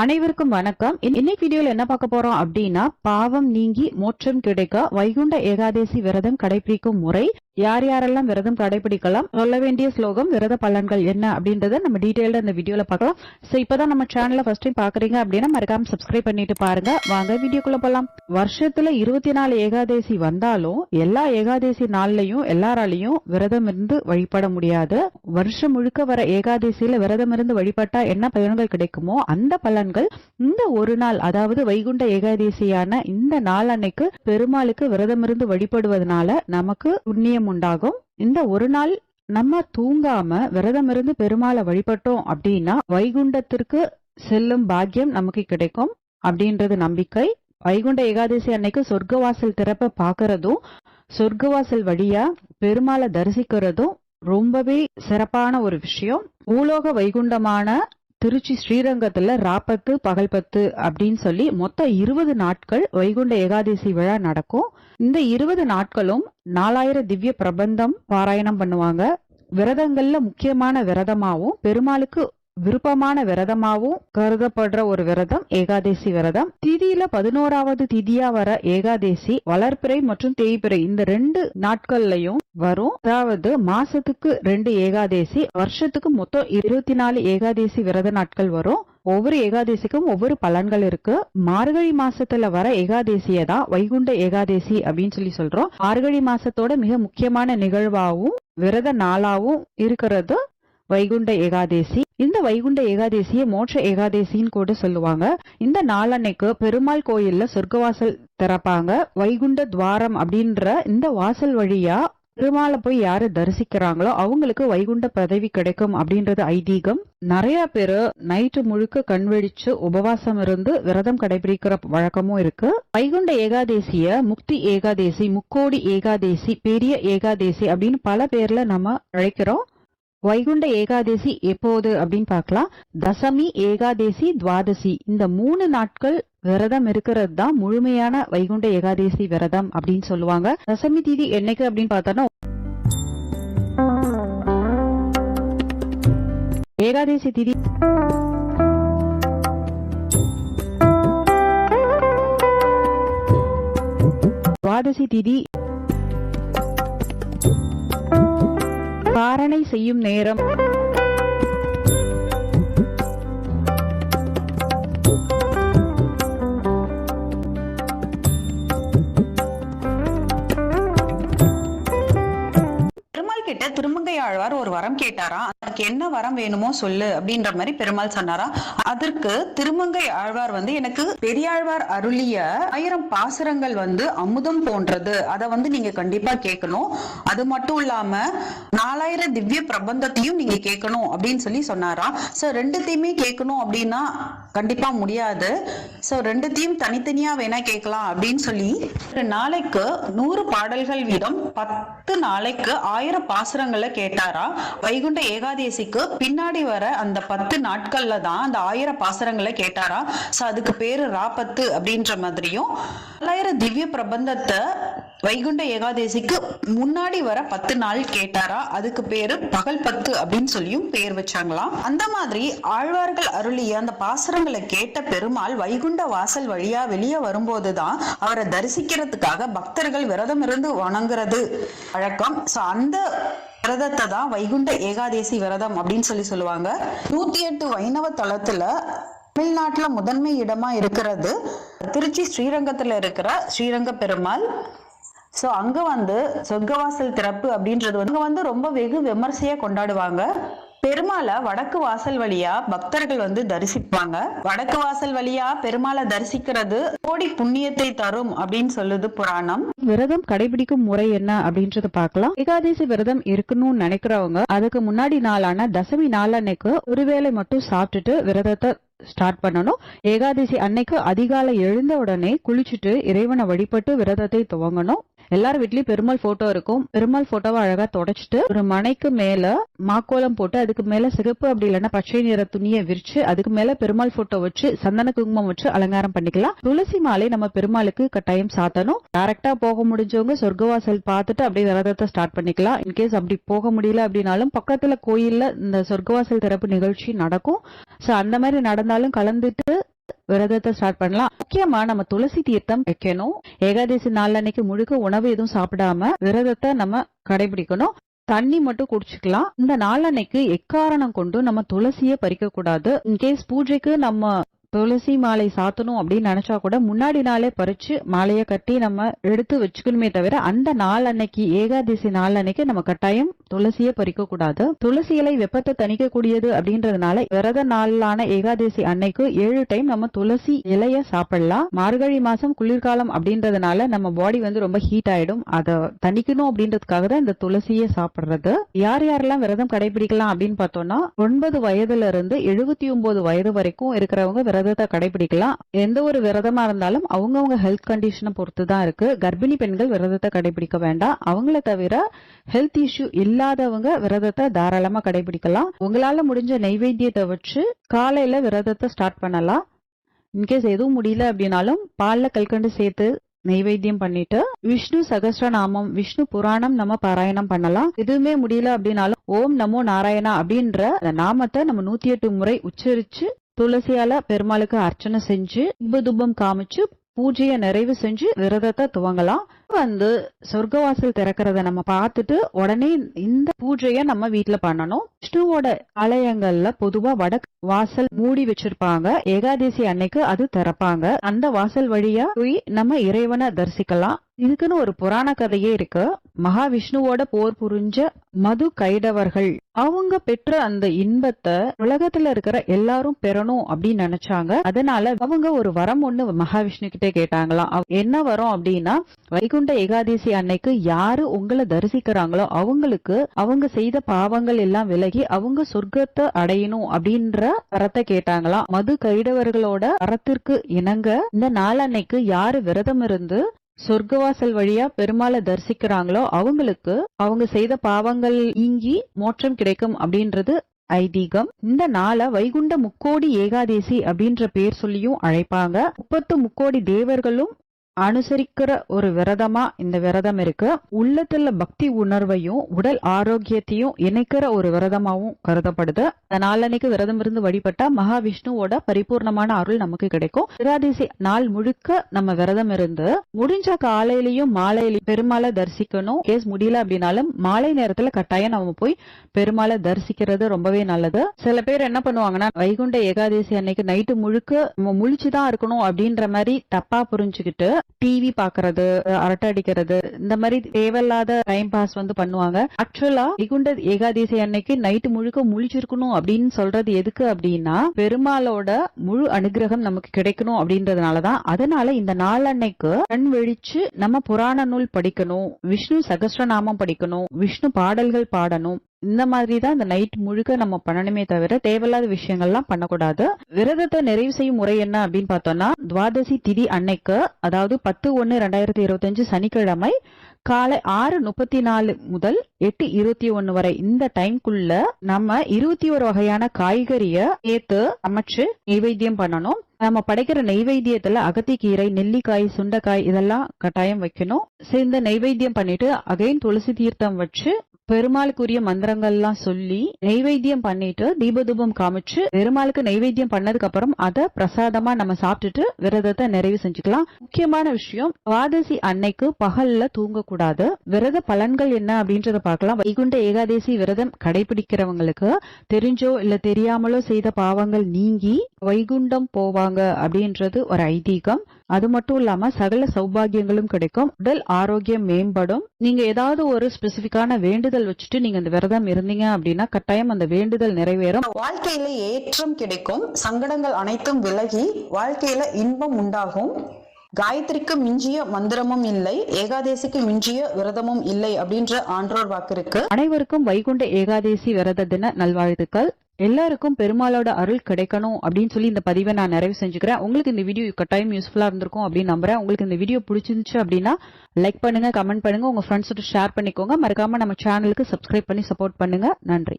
அனைவருக்கும் வணக்கம். இன்னைக்கு வீடியோல என்ன பார்க்க போறோம் அப்படின்னா பாவம் நீங்கி மோட்சம் கிடைக்க வைகுண்ட ஏகாதசி விரதம் கடைபிடிக்கும் முறை. யார் யாரெல்லாம் விரதம் கடைபிடிக்கலாம் சொல்ல வேண்டிய ஸ்லோகம் விரத பலன்கள் என்ன அப்படின்றத நம்ம டீடைல்டா இந்த வீடியோல பார்க்கலாம். சோ இப்பதான் நம்ம சேனலை ஃபர்ஸ்ட் டைம் பாக்குறீங்க அப்படின்னா மறக்காம சப்ஸ்கிரைப் பண்ணிட்டு பாருங்க. வாங்க வீடியோக்குள்ள போலாம். வருஷத்துல இருபத்தி நாலு ஏகாதசி வந்தாலும் எல்லா ஏகாதசி நாள்லயும் எல்லாராலையும் விரதம் இருந்து வழிபட முடியாது. வருஷம் முழுக்க வர ஏகாதசியில விரதம் இருந்து வழிபட்டா என்ன பலன்கள் கிடைக்குமோ அந்த பலன்கள் இந்த ஒரு நாள் அதாவது வைகுண்ட ஏகாதசியான இந்த நாள் அன்னைக்கு பெருமாளுக்கு விரதம் இருந்து வழிபடுவதனால நமக்கு புண்ணியம் உண்டாகும். இந்த ஒரு நாள் நம்ம தூங்காம விரதம் இருந்து பெருமாளை வழிபட்டோம் அப்படின்னா வைகுண்டத்திற்கு செல்லும் பாக்கியம் நமக்கு கிடைக்கும் அப்படின்றது நம்பிக்கை. வைகுண்ட ஏகாதசி அன்னைக்கு சொர்க்கவாசல் திறப்ப பாக்குறதும் சொர்க்கவாசல் வழியா பெருமாளை தரிசிக்கிறதும் ரொம்பவே சிறப்பான ஒரு விஷயம். பூலோக வைகுண்டமான திருச்சி ஸ்ரீரங்கத்துல ராப்பத்து பகல்பத்து அப்படின்னு சொல்லி மொத்தம் இருபது நாட்கள் வைகுண்ட ஏகாதசி விழா நடக்கும். இந்த இருபது நாட்களும் நாலாயிரம் திவ்ய பிரபந்தம் பாராயணம் பண்ணுவாங்க. விரதங்கள்ல முக்கியமான விரதமாவும் பெருமாளுக்கு விருப்பமான விரதமாவும் கருதப்படுற ஒரு விரதம் ஏகாதசி விரதம். திதியில பதினோராவது திதியா வர ஏகாதசி வளர்ப்பிறை மற்றும் தேய்பிறை இந்த ரெண்டு நாட்கள்லயும் வரும். அதாவது மாசத்துக்கு ரெண்டு ஏகாதசி வருஷத்துக்கு மொத்தம் இருபத்தி நாலு ஏகாதசி விரத நாட்கள் வரும். ஒவ்வொரு ஏகாதசிக்கும் ஒவ்வொரு பலன்கள் இருக்கு. மார்கழி மாசத்துல வர ஏகாதசியை தான் வைகுண்ட ஏகாதசி அப்படின்னு சொல்லி சொல்றோம். மார்கழி மாசத்தோட மிக முக்கியமான நிகழ்வாகவும் விரத நாளாவும் இருக்கிறது. வைகுண்ட ஏகாதசி. இந்த வைகுண்ட ஏகாதசியை மோட்ச ஏகாதசின்னு கூட சொல்லுவாங்க. இந்த நாளன்னைக்கு பெருமாள் கோயில்ல சொர்க்கவாசல் திறப்பாங்க. வைகுண்ட துவாரம் அப்படின்ற இந்த வாசல் வழியா பெருமாளை போய் யாரு தரிசிக்கிறாங்களோ அவங்களுக்கு வைகுண்ட பதவி கிடைக்கும் அப்படின்றது ஐதீகம். நிறைய பேரு நைட்டு முழுக்க கண்வெழிச்சு உபவாசம் இருந்து விரதம் கடைபிடிக்கிற வழக்கமும் இருக்கு. வைகுண்ட ஏகாதேசிய முக்தி ஏகாதசி முக்கோடி ஏகாதசி பெரிய ஏகாதசி அப்படின்னு பல பேர்ல நம்ம அழைக்கிறோம். வைகுண்ட ஏகாதசி எப்போது அப்படின்னு பார்க்கலாம்? தசமி ஏகாதசி துவாதசி. இந்த மூணு நாட்கள் விரதம் இருக்கிறது தான் முழுமையான வைகுண்ட ஏகாதசி விரதம் அப்படின்னு சொல்லுவாங்க. தசமி திதி என்னைக்கு அப்படின்னு பார்த்தோம்னா ஏகாதேசி திதி துவாதசி திதி பாரணை செய்யும் நேரம். பெருமாள் கிட்ட திருமங்கை ஆழ்வார் ஒரு வரம் கேட்டாரா? உனக்கு என்ன வரம் வேணுமோ சொல்லு அப்படின்ற மாதிரி பெருமாள் சொன்னாராம். அதற்கு திருமங்கை ஆழ்வார் வந்து எனக்கு பெரியாழ்வார் அருளிய ஆயிரம் பாசுரங்கள் வந்து அமுதம் போன்றது. அதை வந்து நீங்க கண்டிப்பா கேட்கணும். அது மட்டும் இல்லாம நாலாயிரம் திவ்ய பிரபந்தத்தையும் நீங்க கேட்கணும் அப்படின்னு சொல்லி சொன்னாராம். சோ ரெண்டுத்தையுமே கேட்கணும் அப்படின்னா கண்டிப்பா முடியாது. சோ ரெண்டுத்தையும் தனித்தனியா வேணா கேட்கலாம் அப்படின்னு சொல்லி ஒரு நாளைக்கு நூறு பாடல்கள் வீதம் பத்து நாளைக்கு ஆயிரம் பாசுரங்களை கேட்டாரா வைகுண்ட ஏகாதசிக்கு பின்னாடி வர அந்த பத்து நாட்கள்ல தான் அந்த ஆயிரம் பாசரங்களை கேட்டாரா? சோ அதுக்கு பேரு ராபத்து அப்படின்ற மாதிரியும் பல்லாயிரம் திவ்ய பிரபந்தத்தை வைகுண்ட ஏகாதசிக்கு முன்னாடி வர பத்து நாள் கேட்டாரா? அதுக்கு பேரு பகல் பத்து அப்படின்னு சொல்லியும் பேர் வச்சாங்களாம். அந்த மாதிரி ஆழ்வார்கள் அருளிய அந்த பாசுரங்களை கேட்ட பெருமாள் வைகுண்ட வாசல் வழியா வெளியே வரும்போதுதான் அவரை தரிசிக்கிறதுக்காக பக்தர்கள் விரதம் இருந்து வணங்குறது. வழக்கம். சோ அந்த விரதத்தை தான் வைகுண்ட ஏகாதசி விரதம் அப்படின்னு சொல்லி சொல்லுவாங்க. நூத்தி எட்டு வைணவ தளத்துல தமிழ்நாட்டுல முதன்மை இடமா இருக்கிறது. திருச்சி ஸ்ரீரங்கத்துல இருக்கிற ஸ்ரீரங்க பெருமாள். ஸோ அங்க வந்து சொர்க்கவாசல் திறப்பு அப்படின்றது வந்து அங்க வந்து ரொம்ப வெகு விமர்சையா கொண்டாடுவாங்க. பெருமாளை வடக்கு வாசல் வழியா பக்தர்கள் வந்து தரிசிப்பாங்க. வடக்கு வாசல் வழியா பெருமாளை தரிசிக்கிறது கோடி புண்ணியத்தை தரும் அப்படின்னு சொல்லுது புராணம். விரதம் கடைபிடிக்கும் முறை என்ன அப்படின்றத பாக்கலாம் ஏகாதசி விரதம் இருக்கணும்னு நினைக்கிறவங்க அதுக்கு முன்னாடி நாளான தசமி நாள் அன்னைக்கு ஒருவேளை மட்டும் சாப்பிட்டுட்டு விரதத்தை ஸ்டார்ட் பண்ணணும். ஏகாதசி அன்னைக்கு அதிகாலை எழுந்த உடனே குளிச்சுட்டு இறைவனை வழிபட்டு விரதத்தை துவங்கணும். எல்லார் வீட்லயும் பெருமாள் போட்டோ இருக்கும். பெருமாள் போட்டோவை அழகா தொடச்சிட்டு ஒரு மனைக்கு மேல மாக்கோலம் போட்டு அதுக்கு மேல சிகப்பு அப்படி இல்லைன்னா பச்சை நிற துணியை விரிச்சு அதுக்கு மேல பெருமாள் போட்டோ வச்சு சந்தன குங்குமம் வச்சு அலங்காரம் பண்ணிக்கலாம். துளசி மாலை நம்ம பெருமாளுக்கு கட்டாயம் சாத்தணும். டைரக்டா போக முடிஞ்சவங்க சொர்க்கவாசல் பார்த்துட்டு அப்படியே விரதத்தை ஸ்டார்ட் பண்ணிக்கலாம். இன்கேஸ் அப்படி போக முடியல அப்படின்னாலும் பக்கத்துல கோயில்ல இந்த சொர்க்கவாசல் திறப்பு நிகழ்ச்சி நடக்கும். சோ அந்த மாதிரி நடந்தாலும் கலந்துட்டு விரதத்தை ஸ்டார்ட் பண்ணலாம். முக்கியமா நம்ம துளசி தீர்த்தம் வைக்கணும். ஏகாதசி நாள் அன்னைக்கு முழுக்க உணவு எதுவும் சாப்பிடாம விரதத்தை நம்ம கடைபிடிக்கணும். தண்ணி மட்டும் குடிச்சுக்கலாம். இந்த நாள் அன்னைக்கு எக்காரணம் கொண்டு நம்ம துளசியை பறிக்க கூடாது இன்கேஸ் பூஜைக்கு நம்ம துளசி மாலை சாத்தணும் அப்படின்னு நினைச்சா கூட முன்னாடி நாளே பறிச்சு மாலையை கட்டி நம்ம எடுத்து வச்சுக்கணுமே தவிர அந்த நாள் அன்னைக்கு ஏகாதசி நாள் அன்னைக்கு நம்ம கட்டாயம் துளசியை பறிக்க கூடாது துளசி இலை வெப்பத்தை தணிக்க கூடியது அப்படின்றதுனால விரத நாளான ஏகாதசி அன்னைக்கு ஏழு டைம் நம்ம துளசி இலைய சாப்பிடலாம். மார்கழி மாசம் குளிர்காலம் அப்படின்றதுனால நம்ம பாடி வந்து ரொம்ப ஹீட் ஆயிடும். அதை தணிக்கணும் அப்படின்றதுக்காக தான் இந்த துளசியை சாப்பிடுறது. யார் யாரெல்லாம் விரதம் கடைபிடிக்கலாம் அப்படின்னு பார்த்தோம்னா ஒன்பது வயதுல இருந்து எழுபத்தி ஒன்பது வயது வரைக்கும் இருக்கிறவங்க விரதம் விரதத்தை கடைபிடிக்கலாம். எந்த ஒரு விரதமா இருந்தாலும் அவங்கவுங்க ஹெல்த் கண்டிஷனை பொறுத்து தான் இருக்கு. கர்ப்பிணி பெண்கள் விரதத்தை கடைபிடிக்க வேண்டாம். அவங்கள தவிர ஹெல்த் இஷ்யூ இல்லாதவங்க விரதத்தை தாராளமா கடைபிடிக்கலாம். உங்களால முடிஞ்ச நெய்வேத்தியத்தை வச்சு காலையில விரதத்தை ஸ்டார்ட் பண்ணலாம். இன்கேஸ் எதுவும் முடியல அப்படின்னாலும் பால்ல கல்கண்டு சேர்த்து நெய்வேத்தியம் பண்ணிட்டு விஷ்ணு சகசிரநாமம் விஷ்ணு புராணம் நம்ம பாராயணம் பண்ணலாம். எதுவுமே முடியல அப்படின்னாலும் ஓம் நமோ நாராயணா அப்படின்ற அந்த நாமத்தை நம்ம நூத்தி எட்டு முறை உச்சரிச்சு துளசியால பெருமாளுக்கு அர்ச்சனை செஞ்சு துபம் காமிச்சு பூஜையை நிறைவு செஞ்சு விரதத்தை துவங்கலாம். வந்து சொர்க்கவாசல் திறக்கிறத நம்ம பார்த்துட்டு உடனே இந்த பூஜைய நம்ம வீட்டுல பண்ணணும். விஷ்ணுவோட ஆலயங்கள்ல பொதுவா வடக்கு வாசல் மூடி வச்சிருப்பாங்க. ஏகாதசி அன்னைக்கு அது திறப்பாங்க. அந்த வாசல் வழியா போய் நம்ம இறைவனை தரிசிக்கலாம். இதுக்குன்னு ஒரு புராண கதையே இருக்கு. மகாவிஷ்ணுவோட போர் புரிஞ்ச மது கைடவர்கள் அவங்க பெற்ற அந்த இன்பத்தை உலகத்துல இருக்கிற எல்லாரும் பெறணும் அப்படின்னு நினைச்சாங்க. அதனால அவங்க ஒரு வரம் ஒண்ணு மகாவிஷ்ணு கிட்ட கேட்டாங்களாம் என்ன வரம் அப்படின்னா வைகுண்ட ஏகாதசி அன்னைக்கு யாரு உங்களை தரிசிக்கிறாங்களோ அவங்களுக்கு அவங்க செய்த பாவங்கள் எல்லாம் விலகி அவங்க சொர்க்கத்தை அடையணும் அப்படின்ற வரத்தை கேட்டாங்களாம் மது கைடவர்களோட வரத்திற்கு இணங்க இந்த நாளன்னைக்கு யாரு விரதம் இருந்து சொர்க்கவாசல் வழியா பெருமாளை தரிசிக்கிறாங்களோ அவங்களுக்கு அவங்க செய்த பாவங்கள் நீங்கி மோட்சம் கிடைக்கும் அப்படின்றது ஐதீகம். இந்த நாளை வைகுண்ட முக்கோடி ஏகாதேசி அப்படின்ற பேர் சொல்லியும் அழைப்பாங்க. முப்பத்து முக்கோடி தேவர்களும் அனுசரிக்கிற ஒரு விரதமா இந்த விரதம் இருக்கு. உள்ளத்துல பக்தி உணர்வையும் உடல் ஆரோக்கியத்தையும் இணைக்கிற ஒரு விரதமாவும் கருதப்படுது. இந்த நாளன்னைக்கு விரதம் இருந்து வழிபட்டா மகாவிஷ்ணுவோட பரிபூர்ணமான அருள் நமக்கு கிடைக்கும். திராதிசி நாள் முழுக்க நம்ம விரதம் இருந்து முடிஞ்ச காலையிலயும் மாலையிலயும் பெருமாளை தரிசிக்கணும். கேஸ் முடியல அப்படின்னாலும் மாலை நேரத்துல கட்டாயம் நம்ம போய் பெருமாளை தரிசிக்கிறது ரொம்பவே நல்லது. சில பேர் என்ன பண்ணுவாங்கன்னா வைகுண்ட ஏகாதசி அன்னைக்கு நைட்டு முழுக்க நம்ம முழிச்சுதான் இருக்கணும் அப்படின்ற மாதிரி தப்பா புரிஞ்சுக்கிட்டு டிவி பாக்குறது அரட்டை அடிக்கிறது இந்த மாதிரி தேவையில்லாத டைம் பாஸ் வந்து பண்ணுவாங்க. ஆக்சுவலா வைகுண்ட ஏகாதசி அன்னைக்கு நைட்டு முழுக்க முழிச்சிருக்கணும் அப்படின்னு சொல்றது எதுக்கு அப்படின்னா பெருமாளோட முழு அனுகிரகம் நமக்கு கிடைக்கணும் அப்படின்றதுனாலதான். அதனால இந்த நாள் அன்னைக்கு கண் விழிச்சு நம்ம புராண நூல் படிக்கணும் விஷ்ணு சகஸ்ரநாமம் படிக்கணும் விஷ்ணு பாடல்கள் பாடணும். இந்த மாதிரி தான் இந்த நைட் முழுக்க நம்ம பண்ணணுமே தவிர தேவையில்லாத விஷயங்கள்லாம் பண்ணக்கூடாது. விரதத்தை நிறைவு செய்யும் முறை என்ன அப்படின்னு பார்த்தோம்னா துவாதசி திதி அன்னைக்கு அதாவது பத்து ஒன்னு ரெண்டாயிரத்தி இருபத்தஞ்சு சனிக்கிழமை காலை ஆறு முப்பத்தி நாலு முதல் எட்டு இருபத்தி ஒன்னு வரை. இந்த டைம்குள்ள நம்ம இருபத்தி ஒரு வகையான காய்கறிய சேர்த்து அமைச்சு நைவேத்தியம் பண்ணணும். நம்ம படைக்கிற நெய்வேத்தியத்துல அகத்திக்கீரை நெல்லிக்காய் சுண்டைக்காய் இதெல்லாம் கட்டாயம் வைக்கணும். சேர்ந்து நெய்வேத்தியம் பண்ணிட்டு அகைன் துளசி தீர்த்தம் வச்சு பெருமாளுக்குரிய மந்திரங்கள்லாம் சொல்லி நெய்வேத்தியம் பண்ணிட்டு தீபதூபம் காமிச்சு பெருமாளுக்கு நெய்வேத்தியம் பண்ணதுக்கு அப்புறம் அதை பிரசாதமா நம்ம சாப்பிட்டுட்டு விரதத்தை நிறைவு செஞ்சுக்கலாம். முக்கியமான விஷயம் துவாதசி அன்னைக்கு பகல்ல தூங்கக்கூடாது. விரத பலன்கள் என்ன அப்படின்றத பார்க்கலாம். வைகுண்ட ஏகாதசி விரதம் கடைபிடிக்கிறவங்களுக்கு தெரிஞ்சோ இல்ல தெரியாமலோ செய்த பாவங்கள் நீங்கி வைகுண்டம் போவாங்க அப்படின்றது ஒரு ஐதீகம். அது மட்டும் இல்லாம சகல சௌபாகியங்களும் கிடைக்கும். உடல் ஆரோக்கியம் மேம்படும். நீங்க ஏதாவது ஒரு ஸ்பெசிபிக்கான வேண்டுதல் வச்சுட்டு நீங்க இந்த விரதம் இருந்தீங்க அப்படின்னா கட்டாயம் அந்த வேண்டுதல் நிறைவேறும். வாழ்க்கையில ஏற்றம் கிடைக்கும். சங்கடங்கள் அனைத்தும் விலகி வாழ்க்கையில இன்பம் உண்டாகும். காயத்ரிக்கு மிஞ்சிய மந்திரமும் இல்லை. ஏகாதேசிக்கு மிஞ்சிய விரதமும் இல்லை அப்படின்ற ஆன்றோர் வாக்கு இருக்கு. அனைவருக்கும் வைகுண்ட ஏகாதேசி விரத தின நல்வாழ்த்துக்கள். எல்லாருக்கும் பெருமாளோட அருள் கிடைக்கணும் அப்படின்னு சொல்லி இந்த பதிவை நான் நிறைவு செஞ்சுக்கிறேன். உங்களுக்கு இந்த வீடியோ கட்டாயம் யூஸ்ஃபுல்லா இருந்திருக்கும் அப்படின்னு நம்புறேன். உங்களுக்கு இந்த வீடியோ பிடிச்சிருந்துச்சு அப்படின்னா லைக் பண்ணுங்க கமெண்ட் பண்ணுங்க. உங்க ஃப்ரெண்ட்ஸோட ஷேர் பண்ணிக்கோங்க. மறக்காம நம்ம சேனலுக்கு சப்ஸ்கிரைப் பண்ணி சப்போர்ட் பண்ணுங்க. நன்றி.